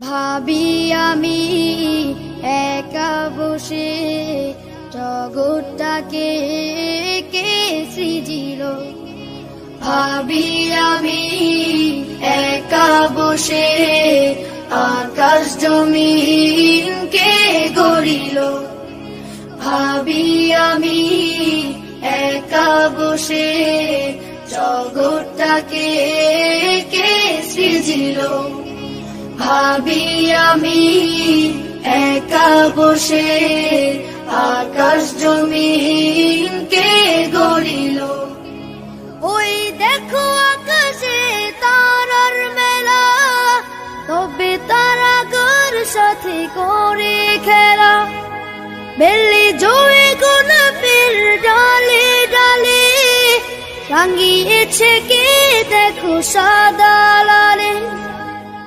ভাবি আমি একা বসে জগৎটাকে কে সৃজিল? ভাবি আমি একা বসে আকাশ জমিন কে গড়িল? ভাবি আমি একা বসে জগৎটাকে কে সৃজিল? ভাবি আমি একা বসে আকাশ জমিন কে গড়িল। ওই দেখো আকাশে তারার মেলা, তবে তারাগর সাথে করে খেলা। বেলি জোরে গোলাপের ডালে ডালে, রাঙিয়েছে কে দেখো সাদা লালে।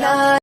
la